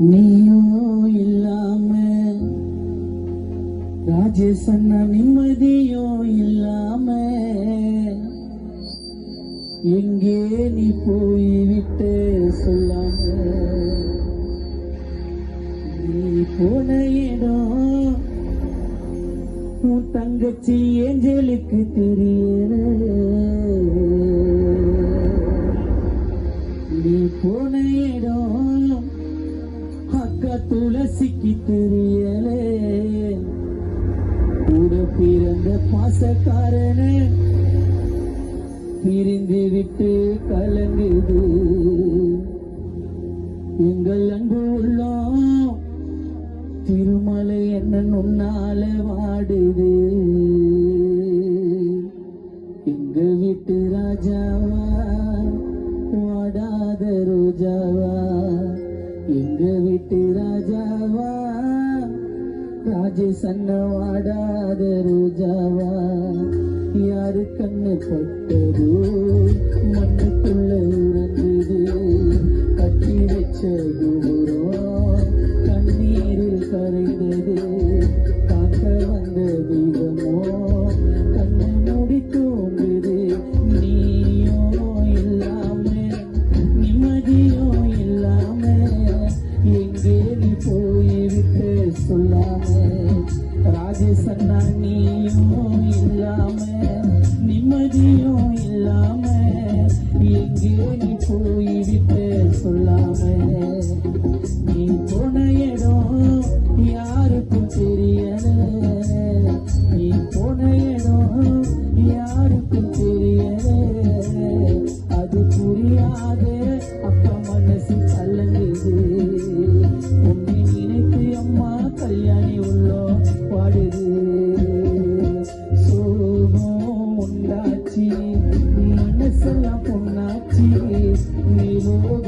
நீயும் இல்லாம ராஜேஷ் அண்ணா நிம்மதியும் இல்லாம எங்கே நீ போய்விட்டு சொல்லாம நீ போன இடம் உன் தங்கச்சி ஏஞ்சலுக்கு தெரியல நீ போன இடம் துளசிக்கு தெரியலே கூட பிறந்த பாசக்காரனே பிரிந்து விட்டு கலங்குது எங்கள் அன்பு உள்ளோம் திருமலை என்ன உன்னால வாடுது எங்க வீட்டு ராஜாவா வாடாத ரோஜாவா எங்க வீட்டு ராஜாவா? ராஜு அண்ண வாடாத ரோஜாவா? யாரு கண்ணு பட்டது? மண்ணுக்குள்ள உறங்குது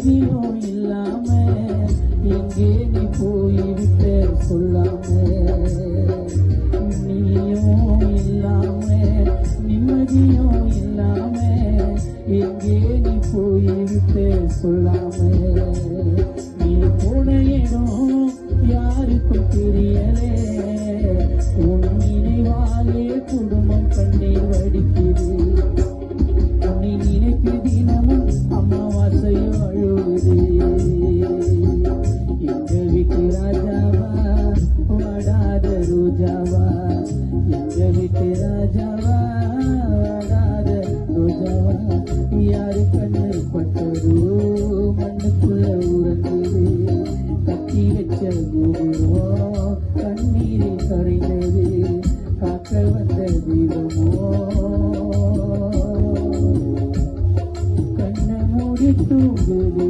நிம்மதியோ இல்லாம எங்கே நீ போய்விட்ட சொல்லாம? நீயும் இல்லாம நிம்மதியும் இல்லாம எங்கே நீ போய்விட்ட சொல்லாம? நீ போன இடம் யாருக்கும் தெரியலே. உன் நினைவாலே குடும்பம் கண்ணீர் வடிக்குது. உன்னை நினைத்து ரோஜாவா எங்க வீட்டு ராஜாவா வாடாத ரோஜாவா யாரு கண்ணு பட்டது மண்ணுக்குள்ள உறங்குது கட்டி வச்ச குருவோ கண்ணீரில் கரைந்தது காக்க வந்த தீபமோ கண்ண மூடி தூங்குது